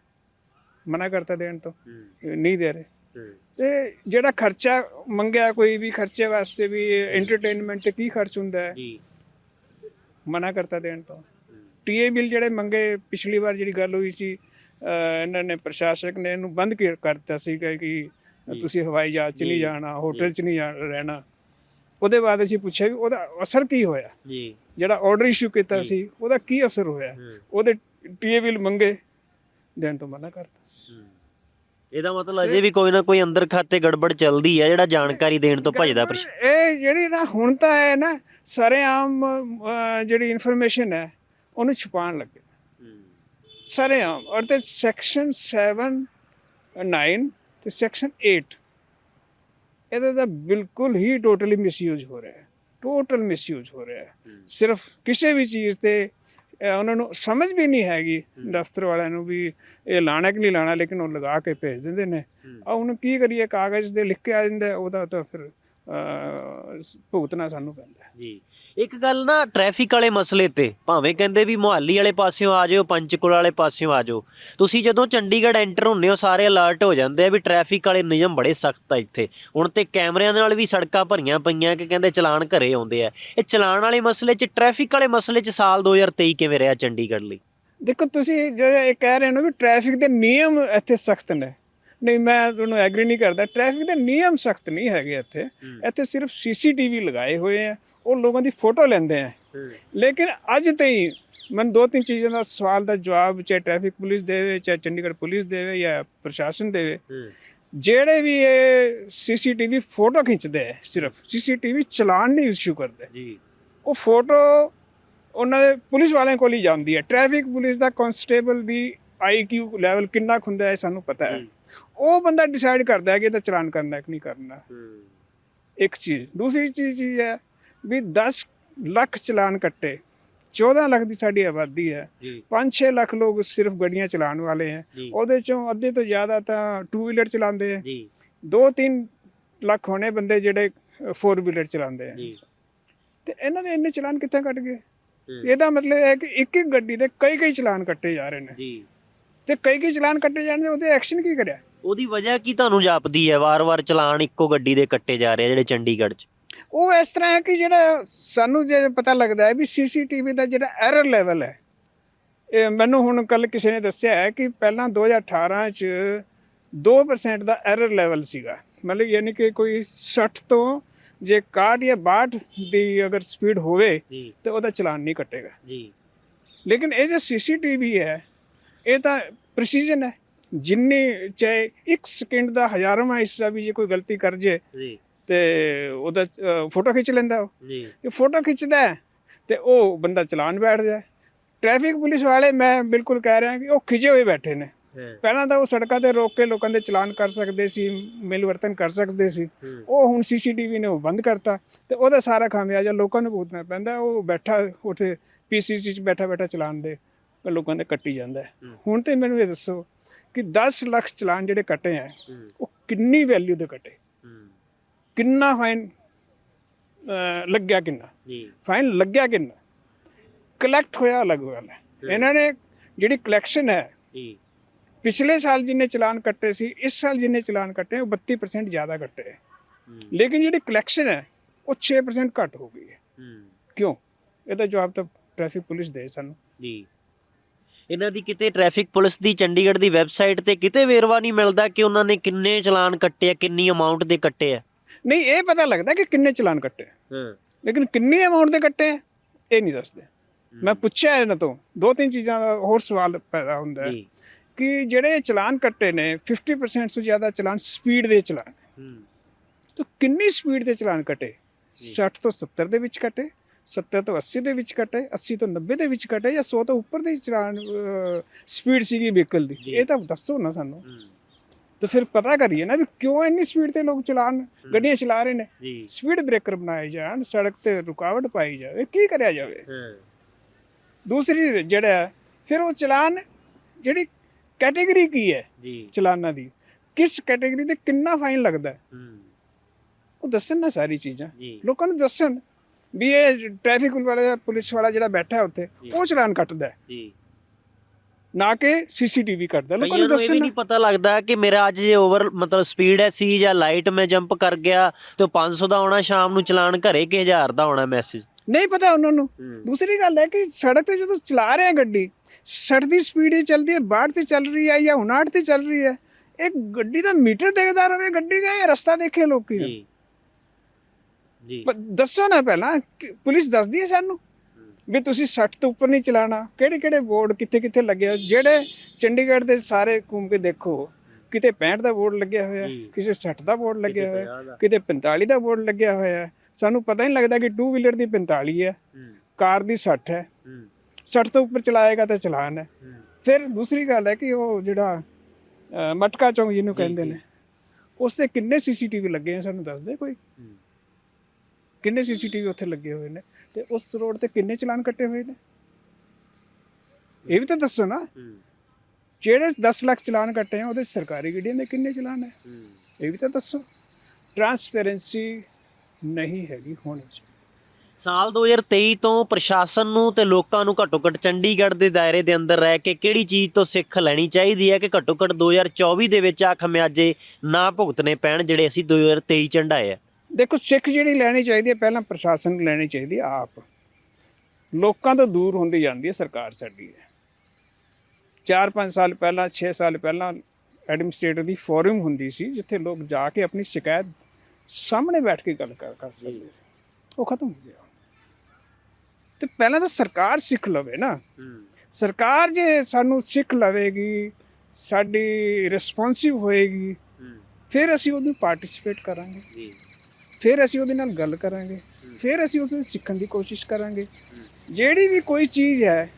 ਮਨਾ ਕਰਤਾ ਦੇਣ ਤੋਂ। ਨਹੀਂ ਦੇ ਰਹੇ। ਤੇ ਜਿਹੜਾ ਖਰਚਾ ਮੰਗਿਆ ਕੋਈ ਵੀ ਖਰਚੇ ਵਾਸਤੇ ਵੀ ਐਂਟਰਟੇਨਮੈਂਟ ਤੇ ਕੀ ਖਰਚ ਹੁੰਦਾ ਹੈ? ਜੀ। ਮਨਾ ਕਰਤਾ ਦੇਣ ਤੋਂ। ਟੀਏ ਬਿੱਲ ਜਿਹੜੇ ਮੰਗੇ ਪਿਛਲੀ ਵਾਰ ਜਿਹੜੀ ਗੱਲ ਹੋਈ ਸੀ ਇਹਨਾਂ ਨੇ ਪ੍ਰਸ਼ਾਸਕ ਨੇ ਇਹਨੂੰ ਬੰਦ ਕਰ ਦਿੱਤਾ ਸੀ ਕਿ ਤੁਸੀਂ ਹਵਾਈ ਜਹਾਜ਼ 'ਚ ਨਹੀਂ ਜਾਣਾ ਹੋਟਲ 'ਚ ਨਹੀਂ ਰਹਿਣਾ। ਉਹਦੇ ਬਾਅਦ ਅਸੀਂ ਪੁੱਛਿਆ ਵੀ ਉਹਦਾ ਅਸਰ ਕੀ ਹੋਇਆ? ਜੀ। ਜਿਹੜਾ ਆਰਡਰ ਇਸ਼ੂ ਕੀਤਾ ਸੀ ਉਹਦਾ ਕੀ ਅਸਰ ਹੋਇਆ? ਉਹਦੇ ਟੀਏ ਬਿੱਲ ਮੰਗੇ ਦੇਣ ਤੋਂ ਮਨਾ ਕਰਤਾ। ਇਹਦਾ ਮਤਲਬ ਅਜੇ ਵੀ ਕੋਈ ਨਾ ਕੋਈ ਅੰਦਰ ਖਾਤੇ ਗੜਬੜ ਚੱਲਦੀ ਹੈ ਜਿਹੜਾ ਜਾਣਕਾਰੀ ਦੇਣ ਤੋਂ ਭਜਦਾ ਪ੍ਰਸ਼ ਇਹ ਜਿਹੜੀ ਨਾ ਹੁਣ ਤਾਂ ਹੈ ਨਾ ਸਰੇਆਮ ਅਹ, ਜਿਹੜੀ ਇਨਫੋਰਮੇਸ਼ਨ ਹੈ ਉਹਨੂੰ ਛੁਪਾਉਣ ਲੱਗੇ। ਸਰੇਆਮ ਔਰ ਤੇ ਸੈਕਸ਼ਨ 7 9 ਤੇ ਸੈਕਸ਼ਨ 8 ਇਹਦਾ ਤਾਂ ਬਿਲਕੁਲ ਹੀ ਟੋਟਲੀ ਮਿਸਯੂਜ਼ ਹੋ ਰਿਹਾ ਹੈ। ਟੋਟਲ ਮਿਸਯੂਜ਼ ਹੋ ਰਿਹਾ ਹੈ। ਸਿਰਫ ਕਿਸੇ ਵੀ ਚੀਜ਼ ਤੇ ਅਹ, ਉਹਨਾਂ ਨੂੰ ਸਮਝ ਵੀ ਨਹੀਂ ਹੈਗੀ ਦਫ਼ਤਰ ਵਾਲਿਆਂ ਨੂੰ ਵੀ ਇਹ ਲਾਣਾ ਕਿ ਨਹੀਂ ਲਾਣਾ ਲੇਕਿਨ ਉਹ ਲਗਾ ਕੇ ਭੇਜ ਦਿੰਦੇ ਨੇ। ਆ ਹੁਣ ਕੀ ਕਰੀਏ? ਕਾਗਜ਼ ਤੇ ਲਿਖ ਕੇ ਆ ਜਾਂਦਾ ਉਹਦਾ ਤਾਂ ਫਿਰ ਭੁਗਤਣਾ ਸਾਨੂੰ ਪੈਂਦਾ ਹੈ। ਜੀ। ਇੱਕ ਗੱਲ ਨਾ ਟ੍ਰੈਫਿਕ ਵਾਲੇ ਮਸਲੇ ਤੇ ਭਾਵੇਂ ਕਹਿੰਦੇ ਵੀ ਮੁਹੱਲੀ ਵਾਲੇ ਪਾਸਿਓਂ ਆ ਜਾਓ ਪੰਚਕੁਲਾ ਵਾਲੇ ਪਾਸਿਓਂ ਆ ਜਾਓ ਤੁਸੀਂ ਜਦੋਂ ਚੰਡੀਗੜ੍ਹ ਐਂਟਰ ਹੁੰਦੇ ਹੋ ਸਾਰੇ ਅਲਰਟ ਹੋ ਜਾਂਦੇ ਆ ਵੀ ਟ੍ਰੈਫਿਕ ਵਾਲੇ ਨਿਯਮ ਬੜੇ ਸਖਤ ਆ ਇੱਥੇ। ਹੁਣ ਤੇ ਕੈਮਰਿਆਂ ਦੇ ਨਾਲ ਵੀ ਸੜਕਾਂ ਭਰੀਆਂ ਪਈਆਂ ਕਿ ਕਹਿੰਦੇ ਚਲਾਨ ਘਰੇ ਆਉਂਦੇ ਆ। ਇਹ ਚਲਾਨ ਵਾਲੇ ਮਸਲੇ 'ਚ ਟ੍ਰੈਫਿਕ ਵਾਲੇ ਮਸਲੇ 'ਚ ਸਾਲ 2023 ਕਿਵੇਂ ਰਿਹਾ ਚੰਡੀਗੜ੍ਹ ਲਈ? ਦੇਖੋ ਤੁਸੀਂ ਜੋ ਇਹ ਕਹਿ ਰਹੇ ਹੋ ਨਾ ਵੀ ਟ੍ਰੈਫਿਕ ਦੇ ਨਿਯਮ ਇੱਥੇ ਸਖਤ ਨੇ। ਨਹੀਂ ਮੈਂ ਤੁਹਾਨੂੰ ਐਗਰੀ ਨਹੀਂ ਕਰਦਾ। ਟ੍ਰੈਫਿਕ ਦੇ ਨਿਯਮ ਸਖਤ ਨਹੀਂ ਹੈਗੇ ਇੱਥੇ। ਇੱਥੇ ਸਿਰਫ ਸੀਸੀਟੀਵੀ ਲਗਾਏ ਹੋਏ ਆ। ਉਹ ਲੋਕਾਂ ਦੀ ਫੋਟੋ ਲੈਂਦੇ ਆ। ਲੇਕਿਨ ਅੱਜ ਤਾਈਂ ਮੈਨੂੰ ਦੋ ਤਿੰਨ ਚੀਜ਼ਾਂ ਦਾ ਸਵਾਲ ਦਾ ਜਵਾਬ ਚਾਹੇ ਟ੍ਰੈਫਿਕ ਪੁਲਿਸ ਦੇਵੇ ਚਾਹੇ ਚੰਡੀਗੜ੍ਹ ਪੁਲਿਸ ਦੇਵੇ ਜਾਂ ਪ੍ਰਸ਼ਾਸਨ ਦੇਵੇ। ਜਿਹੜੇ ਵੀ ਇਹ ਸੀਸੀਟੀਵੀ ਫੋਟੋ ਖਿੱਚਦੇ ਆ ਸਿਰਫ ਸੀਸੀਟੀਵੀ ਚਲਾਨ ਨਹੀਂ ਇਸ਼ੂ ਕਰਦੇ। ਜੀ। ਉਹ ਫੋਟੋ ਉਹਨਾਂ ਦੇ ਪੁਲਿਸ ਵਾਲਿਆਂ ਕੋਲ ਹੀ ਜਾਂਦੀ ਹੈ। ਟ੍ਰੈਫਿਕ ਪੁਲਿਸ ਦਾ ਕਨਸਟੇਬਲ ਦੀ ਆਈਕਿਊ ਲੈਵਲ ਕਿੰਨਾ ਕੁ ਹੁੰਦਾ ਹੈ ਸਾਨੂੰ ਪਤਾ ਹੈ। ਉਹ ਬੰਦਾ ਡਿਸਾਈਡ ਕਰਦਾ ਹੈ ਕਿ ਇਹ ਤਾਂ ਚਲਾਨ ਕਰਨਾ ਹੈ ਕਿ ਨਹੀਂ ਕਰਨਾ। ਇੱਕ ਚੀਜ਼। ਦੂਸਰੀ ਚੀਜ਼ ਇਹ ਹੈ ਵੀ 10 ਲੱਖ ਚਲਾਨ ਕੱਟੇ। 14 ਲੱਖ ਦੀ ਸਾਡੀ ਆਬਾਦੀ ਹੈ। ਜੀ। 5-6 ਲੱਖ ਲੋਕ ਸਿਰਫ ਗੱਡੀਆਂ ਚਲਾਉਣ ਵਾਲੇ ਹੈ। ਉਹਦੇ ਚੋਂ ਅੱਧੇ ਤੋਂ ਜ਼ਿਆਦਾ ਤਾਂ 2 ਵੀਲਰ ਚਲਾਉਂਦੇ ਹੈ। ਜੀ। 2-3 ਲੱਖ ਹੋਣੇ ਬੰਦੇ ਜਿਹੜੇ 4 ਵੀਲਰ ਚਲਾਉਂਦੇ ਹੈ। ਜੀ। ਤੇ ਇਹਨਾਂ ਦੇ ਇੰਨੇ ਚਲਾਨ ਕਿੱਥੇ ਕੱਟ ਗਏ। ਇਹਦਾ ਮਤਲਬ ਹੈ ਕਿ ਇੱਕ ਇੱਕ ਗੱਡੀ ਦੇ ਕਈ ਕਈ ਚਲਾਨ ਕੱਟੇ ਜਾ ਰਹੇ ਨੇ। ਜੀ। ਤੇ ਕਈ ਕਈ ਚਲਾਨ ਕੱਟੇ ਜਾਣਦੇ ਉਹਦੇ ਐਕਸ਼ਨ ਕੀ ਕਰਿਆ? ਉਹਦੀ ਵਜ੍ਹਾ ਕੀ ਤੁਹਾਨੂੰ ਜਾਪਦੀ ਹੈ? ਵਾਰ-ਵਾਰ ਚਲਾਨ ਇੱਕੋ ਗੱਡੀ ਦੇ ਕੱਟੇ ਜਾ ਰਹੇ ਆ ਜਿਹੜੇ ਚੰਡੀਗੜ੍ਹ 'ਚ। ਉਹ ਇਸ ਤਰ੍ਹਾਂ ਹੈ ਕਿ ਜਿਹੜਾ ਸਾਨੂੰ ਜੇ ਪਤਾ ਲੱਗਦਾ ਹੈ ਵੀ ਸੀਸੀਟੀਵੀ ਦਾ ਜਿਹੜਾ ਐਰਰ ਲੈਵਲ ਹੈ ਇਹ ਮੈਨੂੰ ਹੁਣ ਕੱਲ ਕਿਸੇ ਨੇ ਦੱਸਿਆ ਹੈ ਕਿ ਪਹਿਲਾਂ 2018 ਚ 2% ਦਾ ਐਰਰ ਲੈਵਲ ਸੀਗਾ। ਮਤਲਬ ਯਾਨੀ ਕਿ ਕੋਈ 60 ਤੋਂ ਜੇ 61 ਜਾਂ 62 ਦੀ ਅਗਰ ਸਪੀਡ ਹੋਵੇ ਜੀ। ਤੇ ਉਹਦਾ ਚਲਾਨ ਨਹੀਂ ਕੱਟੇਗਾ। ਜੀ। ਲੇਕਿਨ ਇਹ ਜੋ ਸੀਸੀਟੀਵੀ ਹੈ ਇਹ ਤਾਂ ਪ੍ਰੈਸੀਜਨ ਹੈ। ਜਿੰਨੀ ਚਾਹੇ 1 ਸਕਿੰਟ ਦਾ ਹਜ਼ਾਰਵਾਂ ਹਿੱਸਾ ਵੀ ਜੇ ਕੋਈ ਗਲਤੀ ਕਰ ਜੇ ਜੀ। ਤੇ ਉਹਦਾ ਫੋਟੋ ਖਿੱਚ ਲੈਂਦਾ ਉਹ। ਜੀ। ਇਹ ਫੋਟੋ ਖਿੱਚਦਾ ਤੇ ਉਹ ਬੰਦਾ ਚਲਾਨ ਬੈਠਦਾ ਟ੍ਰੈਫਿਕ ਪੁਲਿਸ ਵਾਲੇ ਮੈਂ ਬਿਲਕੁਲ ਕਹਿ ਰਿਹਾ ਕਿ ਉਹ ਖਿਜੇ ਹੋਏ ਬੈਠੇ ਨੇ। ਪਹਿਲਾਂ ਤਾਂ ਉਹ ਸੜਕਾਂ ਤੇ ਰੋਕ ਕੇ ਲੋਕਾਂ ਦੇ ਚਲਾਨ ਕਰ ਸਕਦੇ ਸੀ ਮਿਲਵਰਤਨ ਕਰ ਸਕਦੇ ਸੀ। ਉਹ ਹੁਣ ਸੀਸੀਟੀਵੀ ਨੇ ਉਹ ਬੰਦ ਕਰਤਾ ਤੇ ਉਹਦਾ ਸਾਰਾ ਖਾਮਿਆਜਾ ਲੋਕਾਂ ਨੂੰ ਭੁਗਤਣਾ ਪੈਂਦਾ। ਉਹ ਬੈਠਾ ਉੱਥੇ ਪੀਸੀਸੀ ਚ ਬੈਠਾ ਬੈਠਾ ਚਲਾਨ ਦੇ। ਲੋਕਾਂ ਦੇ ਕੱਟੀ ਜਾਂਦਾ ਹੈ। ਹੁਣ ਤੇ ਮੈਨੂੰ ਇਹ ਦੱਸੋ ਕਿ 10 ਲੱਖ ਚਲਾਨ ਜਿਹੜੇ ਕੱਟੇ ਆ ਉਹ ਕਿੰਨੀ ਵੈਲਿਊ ਦੇ ਕੱਟੇ? ਕਿੰਨਾ ਫਾਈਨ ਲੱਗਿਆ ਕਿੰਨਾ? ਫਾਈਨ ਲੱਗਿਆ ਕਿੰਨਾ? ਕਲੈਕਟ ਹੋਇਆ ਅਲੱਗ ਗੱਲ ਹੈ। ਇਹਨਾਂ ਨੇ ਜਿਹੜੀ ਕਲੈਕਸ਼ਨ ਹੈ ਪਿਛਲੇ ਸਾਲ ਜਿੰਨੇ ਚਲਾਨ ਕੱਟੇ ਸੀ ਇਸ ਸਾਲ ਜਿੰਨੇ ਚਲਾਨ ਕੱਟੇ ਉਹ 32% ਜ਼ਿਆਦਾ ਕੱਟੇ ਲੇਕਿਨ ਜਿਹੜੀ ਕਲੈਕਸ਼ਨ ਹੈ ਉਹ 6% ਘੱਟ ਹੋ ਗਈ ਹੈ। ਹੂੰ। ਕਿਉਂ? ਇਹਦਾ ਜਵਾਬ ਤਾਂ ਟ੍ਰੈਫਿਕ ਪੁਲਿਸ ਦੇ ਸਾਨੂੰ। ਜੀ। ਇਹਨਾਂ ਦੀ ਕਿਤੇ ਟ੍ਰੈਫਿਕ ਪੁਲਿਸ ਦੀ ਚੰਡੀਗੜ੍ਹ ਦੀ ਵੈਬਸਾਈਟ ਤੇ ਕਿਤੇ ਵੇਰਵਾ ਨਹੀਂ ਮਿਲਦਾ ਕਿ ਉਹਨਾਂ ਨੇ ਕਿੰਨੇ ਚਲਾਨ ਕੱਟੇ ਆ ਕਿੰਨੀ ਅਮਾਉਂਟ ਦੇ ਕੱਟੇ ਆ। ਨਹੀਂ ਇਹ ਪਤਾ ਲੱਗਦਾ ਕਿ ਕਿੰਨੇ ਚਲਾਨ ਕੱਟੇ ਹੈ। ਹਾਂ। ਲੇਕਿਨ ਕਿੰਨੀ ਅਮਾਉਂਟ ਦੇ ਕੱਟੇ ਹੈ, ਇਹ ਨਹੀਂ ਦੱਸਦੇ। ਮੈਂ ਪੁੱਛਿਆ ਇਹਨਾਂ ਤੋਂ ਦੋ ਤਿੰਨ ਚੀਜ਼ਾਂ ਦਾ ਹੋਰ ਸਵਾਲ ਪੈਦਾ ਹੁੰਦਾ ਹੈ ਜੀ। ਕਿ ਜਿਹੜੇ ਚਲਾਨ ਕੱਟੇ ਨੇ 50% ਤੋਂ ਜ਼ਿਆਦਾ ਚਲਾਨ ਸਪੀਡ ਦੇ ਚਲਾਨ ਹੈ ਹੂੰ। ਤਾਂ ਕਿੰਨੀ ਸਪੀਡ ਦੇ ਚਲਾਨ ਕੱਟੇ? 60 ਤੋਂ 70 ਦੇ ਵਿੱਚ ਕੱਟੇ। 70 ਤੋਂ 80 ਦੇ ਵਿੱਚ ਕੱਟੇ 80 ਤੋਂ 90 ਦੇ ਵਿੱਚ ਕੱਟੇ ਜਾਂ 100 ਤੋਂ ਉੱਪਰ ਦੇ ਚਲਾਨ ਸਪੀਡ ਸੀਗੀ ਵਹੀਕਲ ਦੀ। ਇਹ ਤਾਂ ਦੱਸੋ ਨਾ ਸਾਨੂੰ। ਹੂੰ। ਤਾਂ ਫਿਰ ਪਤਾ ਕਰੀਏ ਨਾ ਵੀ ਕਿਉਂ ਇੰਨੀ ਸਪੀਡ ਤੇ ਲੋਕ ਚਲਾਨ ਗੱਡੀਆਂ ਚਲਾ ਰਹੇ ਨੇ। ਸਪੀਡ ਬ੍ਰੇਕਰ ਬਣਾਏ ਜਾਣ ਸੜਕ ਤੇ ਰੁਕਾਵਟ ਪਾਈ ਜਾਵੇ ਕੀ ਕਰਿਆ ਜਾਵੇ? ਹਾਂ। ਦੂਸਰੀ ਜਿਹੜਾ ਹੈ, ਫਿਰ ਉਹ ਚਲਾਨ ਜਿਹੜੀ ਕੈਟਾਗਰੀ ਕੀ ਹੈ? ਚਲਾਨਾਂ ਦੀ। ਕਿਸ ਕੈਟਾਗਰੀ ਤੇ ਕਿੰਨਾ ਫਾਈਨ ਲੱਗਦਾ ਹੈ? ਹੂੰ। ਉਹ ਦੱਸਣ ਨਾ ਸਾਰੀ ਚੀਜ਼ਾਂ। ਲੋਕਾਂ ਨੂੰ ਦੱਸਣ। ਵੀ ਇਹ ਟ੍ਰੈਫਿਕ ਵਾਲਾ ਪੁਲਿਸ ਵਾਲਾ ਜਿਹੜਾ ਬੈਠਾ ਹੈ ਉੱਥੇ। ਉਹ ਚਲਾਨ ਕੱਟਦਾ ਹੈ, ਜੀ। ਨਾ ਕਿ ਸੀਸੀਟੀਵੀ ਕੱਟਦਾ ਲੋਕਾਂ ਨੂੰ ਦੱਸਣ ਨਹੀਂ ਪਤਾ ਲੱਗਦਾ ਕਿ ਮੇਰਾ ਅੱਜ ਜੇ ਓਵਰ ਮਤਲਬ ਸਪੀਡ ਹੈ ਸੀ ਜਾਂ ਲਾਈਟ ਮੈਂ ਜੰਪ ਕਰ ਗਿਆ ਤੇ ਉਹ 500 ਦਾ ਆਉਣਾ ਸ਼ਾਮ ਨੂੰ ਚਲਾਨ ਘਰੇ ਕਿ 1000 ਦਾ ਆਉਣਾ ਮੈਸੇਜ ਨਹੀਂ ਪਤਾ ਉਹਨਾਂ ਨੂੰ। ਦੂਸਰੀ ਗੱਲ ਹੈ ਕਿ ਸੜਕ ਤੇ ਜਦੋਂ ਚਲਾ ਰਹੇ ਆ ਗੱਡੀ 60 ਦੀ ਸਪੀਡ ਹੀ ਚੱਲਦੀ ਹੈ 62 ਤੇ ਚੱਲ ਰਹੀ ਹੈ ਜਾਂ 59 ਤੇ ਚੱਲ ਰਹੀ ਹੈ ਇੱਕ ਗੱਡੀ ਦਾ ਮੀਟਰ ਦੇਖਦਾ ਰਹੇ ਗੱਡੀ ਦਾ ਇਹ ਰਸਤਾ ਦੇਖੇ ਲੋਕੀ ਜੀ। ਜੀ। ਦੱਸੋ ਨਾ ਪਹਿਲਾਂ ਪੁਲਿਸ ਦੱਸਦੀ ਹੈ ਸਾਨੂੰ? ਵੀ ਤੁਸੀਂ 60 ਤੋਂ ਉੱਪਰ ਨਹੀਂ ਚਲਾਣਾ ਕਿਹੜੇ ਕਿਹੜੇ ਬੋਰਡ ਕਿੱਥੇ ਕਿੱਥੇ ਲੱਗੇ ਹੋਏ? ਜਿਹੜੇ ਚੰਡੀਗੜ੍ਹ ਦੇ ਸਾਰੇ ਘੁੰਮ ਕੇ ਦੇਖੋ ਕਿਤੇ 65 ਦਾ ਬੋਰਡ ਲੱਗਿਆ ਹੋਇਆ। ਕਿਸੇ 60 ਦਾ ਬੋਰਡ ਲੱਗਿਆ ਹੋਇਆ 50 ਦਾ। ਕਿਤੇ 45 ਦਾ ਬੋਰਡ ਲੱਗਿਆ ਹੋਇਆ। ਹੈ। ਸਾਨੂੰ ਪਤਾ ਹੀ ਨਹੀਂ ਲੱਗਦਾ ਕਿ 2 ਵੀਲਰ ਦੀ 45 ਹੈ ਕਾਰ ਦੀ 60 ਹੈ। ਹੂੰ। 60 ਤੋਂ ਉੱਪਰ ਚਲਾਏਗਾ ਤਾਂ ਚਲਾਨ ਹੈ। ਫਿਰ ਦੂਸਰੀ ਗੱਲ ਹੈ ਕਿ ਉਹ ਜਿਹੜਾ ਮਟਕਾ ਚੌਂਕ ਜਿਹਨੂੰ ਕਹਿੰਦੇ ਨੇ ਉਸ ਤੇ ਕਿੰਨੇ ਸੀਸੀਟੀਵੀ ਲੱਗੇ ਆ ਸਾਨੂੰ ਦੱਸ ਦੇ ਕੋਈ? ਕਿੰਨੇ ਸੀਸੀਟੀਵੀ ਉੱਥੇ ਲੱਗੇ ਹੋਏ ਨੇ ਤੇ ਉਸ ਰੋਡ ਤੇ ਕਿੰਨੇ ਚਲਾਨ ਕੱਟੇ ਹੋਏ ਨੇ? ਇਹ ਵੀ ਤਾਂ ਦੱਸੋ ਨਾ। ਜਿਹੜੇ 10 ਲੱਖ ਚਲਾਨ ਕੱਟੇ ਆ ਉਹਦੇ ਸਰਕਾਰੀ ਗੱਡੀਆਂ ਦੇ ਕਿੰਨੇ ਚਲਾਨ ਹੈ। ਇਹ ਵੀ ਤਾਂ ਦੱਸੋ। ਟਰਾਂਸਪੇਰੈਂਸੀ ਨਹੀਂ ਹੈਗੀ ਹੋਣੀ ਚਾਹੀਦੀ। ਸਾਲ 2023 ਤੋਂ ਪ੍ਰਸ਼ਾਸਨ ਨੂੰ ਤੇ ਲੋਕਾਂ ਨੂੰ ਘੱਟੋ ਘੱਟ ਚੰਡੀਗੜ੍ਹ ਦੇ ਦਾਇਰੇ ਦੇ ਅੰਦਰ ਰਹਿ ਕੇ ਕਿਹੜੀ ਚੀਜ਼ ਤੋਂ ਸਿੱਖ ਲੈਣੀ ਚਾਹੀਦੀ ਹੈ ਕਿ ਘੱਟੋ ਘੱਟ 2024 ਦੇ ਵਿੱਚ ਆ ਖਮਿਆਜੇ ਨਾ ਭੁਗਤਨੇ ਪੈਣ ਜਿਹੜੇ ਅਸੀਂ 2023 ਚ ਹੰਢਾਏ ਆ? ਦੇਖੋ ਸਿੱਖ ਜਿਹੜੀ ਲੈਣੀ ਚਾਹੀਦੀ ਹੈ ਪਹਿਲਾਂ ਪ੍ਰਸ਼ਾਸਨ ਨੂੰ ਲੈਣੀ ਚਾਹੀਦੀ ਹੈ ਆਪ। ਲੋਕਾਂ ਤੋਂ ਦੂਰ ਹੁੰਦੀ ਜਾਂਦੀ ਹੈ ਸਰਕਾਰ ਸਾਡੀ 4-5 ਸਾਲ ਪਹਿਲਾਂ 6 ਸਾਲ ਪਹਿਲਾਂ ਐਡਮਿਨਿਸਟ੍ਰੇਟਰ ਦੀ ਫੋਰਮ ਹੁੰਦੀ ਸੀ ਜਿੱਥੇ ਲੋਕ ਜਾ ਕੇ ਆਪਣੀ ਸ਼ਿਕਾਇਤ ਸਾਹਮਣੇ ਬੈਠ ਕੇ ਗੱਲ ਕਰ ਕਰ ਸਕਦੇ। ਉਹ ਖਤਮ ਹੋ ਗਿਆ। ਤੇ ਪਹਿਲਾਂ ਤਾਂ ਸਰਕਾਰ ਸਿੱਖ ਲਵੇ ਨਾ। ਸਰਕਾਰ ਜੇ ਸਾਨੂੰ ਸਿੱਖ ਲਵੇਗੀ ਸਾਡੀ ਰਿਸਪੌਂਸਿਵ ਹੋਏਗੀ ਫਿਰ ਅਸੀਂ ਉਹਨੂੰ ਪਾਰਟਿਸਿਪੇਟ ਕਰਾਂਗੇ। ਜੀ। ਫਿਰ ਅਸੀਂ ਉਹਦੇ ਨਾਲ ਗੱਲ ਕਰਾਂਗੇ ਫਿਰ ਅਸੀਂ ਉਹਦੇ ਤੋਂ ਸਿੱਖਣ ਦੀ ਕੋਸ਼ਿਸ਼ ਕਰਾਂਗੇ। ਜਿਹੜੀ ਵੀ ਕੋਈ ਚੀਜ਼ ਹੈ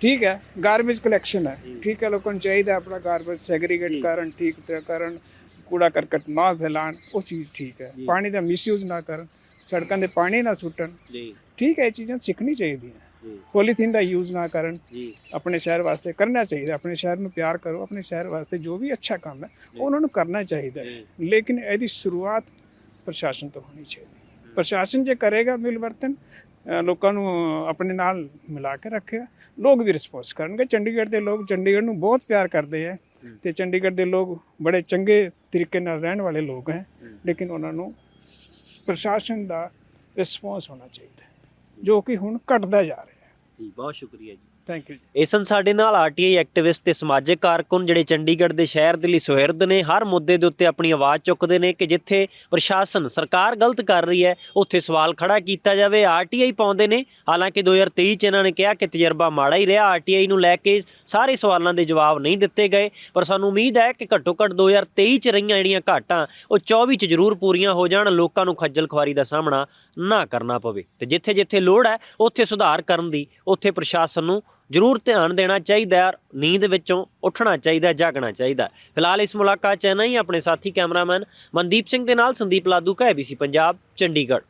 ਠੀਕ ਹੈ ਗਾਰਬੇਜ ਕਲੈਕਸ਼ਨ ਹੈ ਠੀਕ ਹੈ ਲੋਕਾਂ ਨੂੰ ਚਾਹੀਦਾ ਆਪਣਾ ਗਾਰਬੇਜ ਸੈਗਰੀਗੇਟ ਕਰਨ ਠੀਕ ਤਰ੍ਹਾਂ ਕਰਨ ਕੂੜਾ ਕਰਕਟ ਨਾ ਫੈਲਾਣ ਉਹ ਚੀਜ਼ ਠੀਕ ਹੈ। ਪਾਣੀ ਦਾ ਮਿਸਯੂਜ਼ ਨਾ ਕਰਨ ਸੜਕਾਂ ਦੇ ਪਾਣੀ ਨਾ ਸੁੱਟਣ ਜੀ। ਠੀਕ ਹੈ ਇਹ ਚੀਜ਼ਾਂ ਸਿੱਖਣੀ ਚਾਹੀਦੀਆਂ। ਪੋਲੀਥੀਨ ਦਾ ਯੂਜ਼ ਨਾ ਕਰਨ ਆਪਣੇ ਸ਼ਹਿਰ ਵਾਸਤੇ ਕਰਨਾ ਚਾਹੀਦਾ ਆਪਣੇ ਸ਼ਹਿਰ ਨੂੰ ਪਿਆਰ ਕਰੋ ਆਪਣੇ ਸ਼ਹਿਰ ਵਾਸਤੇ ਜੋ ਵੀ ਅੱਛਾ ਕੰਮ ਹੈ ਉਹ ਉਹਨਾਂ ਨੂੰ ਕਰਨਾ ਚਾਹੀਦਾ ਲੇਕਿਨ ਇਹਦੀ ਸ਼ੁਰੂਆਤ ਪ੍ਰਸ਼ਾਸਨ ਤੋਂ ਹੋਣੀ ਚਾਹੀਦੀ। ਪ੍ਰਸ਼ਾਸਨ ਜੇ ਕਰੇਗਾ ਮਿਲਵਰਤਨ ਅ, ਲੋਕਾਂ ਨੂੰ ਆਪਣੇ ਨਾਲ ਮਿਲਾ ਕੇ ਰੱਖੇਗਾ। ਲੋਕ ਵੀ ਰਿਸਪੌਂਸ ਕਰਨਗੇ। ਚੰਡੀਗੜ੍ਹ ਦੇ ਲੋਕ ਚੰਡੀਗੜ੍ਹ ਨੂੰ ਬਹੁਤ ਪਿਆਰ ਕਰਦੇ ਹੈ ਤੇ ਚੰਡੀਗੜ੍ਹ ਦੇ ਲੋਕ ਬੜੇ ਚੰਗੇ ਤਰੀਕੇ ਨਾਲ ਰਹਿਣ ਵਾਲੇ ਲੋਕ ਹੈ ਲੇਕਿਨ ਉਹਨਾਂ ਨੂੰ ਪ੍ਰਸ਼ਾਸਨ ਦਾ ਰਿਸਪੌਂਸ ਹੋਣਾ ਚਾਹੀਦਾ ਜੋ ਕਿ ਹੁਣ ਘਟਦਾ ਜਾ ਰਿਹਾ ਹੈ। ਜੀ ਬਹੁਤ ਸ਼ੁਕਰੀਆ ਜੀ। ਥੈਂਕ ਯੂ ਇਹ ਸਨ ਸਾਡੇ ਨਾਲ ਆਰਟੀਆਈ ਐਕਟਿਵਿਸਟ ਤੇ ਸਮਾਜਿਕ ਕਾਰਕੁਨ ਜਿਹੜੇ ਚੰਡੀਗੜ੍ਹ ਦੇ ਸ਼ਹਿਰ ਦੇ ਲਈ ਸੁਹਿਰਦ ਨੇ, ਹਰ ਮੁੱਦੇ ਦੇ ਉੱਤੇ ਆਪਣੀ ਆਵਾਜ਼ ਚੁੱਕਦੇ ਨੇ ਕਿ ਜਿੱਥੇ ਪ੍ਰਸ਼ਾਸਨ, ਸਰਕਾਰ ਗਲਤ ਕਰ ਰਹੀ ਹੈ, ਉੱਥੇ ਸਵਾਲ ਖੜਾ ਕੀਤਾ ਜਾਵੇ। ਆਰਟੀਆਈ ਪਾਉਂਦੇ ਨੇ, ਹਾਲਾਂਕਿ 2023 ਚ ਇਹਨਾਂ ਨੇ ਕਿਹਾ ਕਿ ਤਜਰਬਾ ਮਾੜਾ ਹੀ ਰਿਹਾ। ਆਰਟੀਆਈ ਨੂੰ ਲੈ ਕੇ ਸਾਰੇ ਸਵਾਲਾਂ ਦੇ ਜਵਾਬ ਨਹੀਂ ਦਿੱਤੇ ਗਏ, ਪਰ ਸਾਨੂੰ ਉਮੀਦ ਹੈ ਕਿ ਘੱਟੋ ਘੱਟ 2023 ਚ ਰਹੀਆਂ ਜਿਹੜੀਆਂ ਘਾਟਾਂ, ਉਹ 24 ਚ ਜ਼ਰੂਰ ਪੂਰੀਆਂ ਹੋ ਜਾਣ। ਲੋਕਾਂ ਨੂੰ ਖੱਜਲ ਖੁਆਰੀ ਦਾ ਸਾਹਮਣਾ ਨਾ ਕਰਨਾ ਪਵੇ। ਤੇ ਜਿੱਥੇ ਜਿੱਥੇ ਲੋੜ ਹੈ, ਉੱਥੇ ਸੁਧਾਰ ਕਰਨ ਦੀ, ਉੱਥੇ ਪ੍ਰਸ਼ਾਸਨ ਨੂੰ ਜ਼ਰੂਰ ਧਿਆਨ ਦੇਣਾ ਚਾਹੀਦਾ ਹੈ, ਨੀਂਦ ਵਿੱਚੋਂ ਉੱਠਣਾ ਚਾਹੀਦਾ ਜਾਗਣਾ ਚਾਹੀਦਾ ਫਿਲਹਾਲ ਇਸ ਮੁਲਾਕਾਤ ਚ ਨਹੀਂ ਆਪਣੇ ਸਾਥੀ ਕੈਮਰਾਮੈਨ ਮਨਦੀਪ ਸਿੰਘ ਦੇ ਨਾਲ ਸੰਦੀਪ ਲਾਦੂ ਕਾ ABC ਪੰਜਾਬ, ਚੰਡੀਗੜ੍ਹ।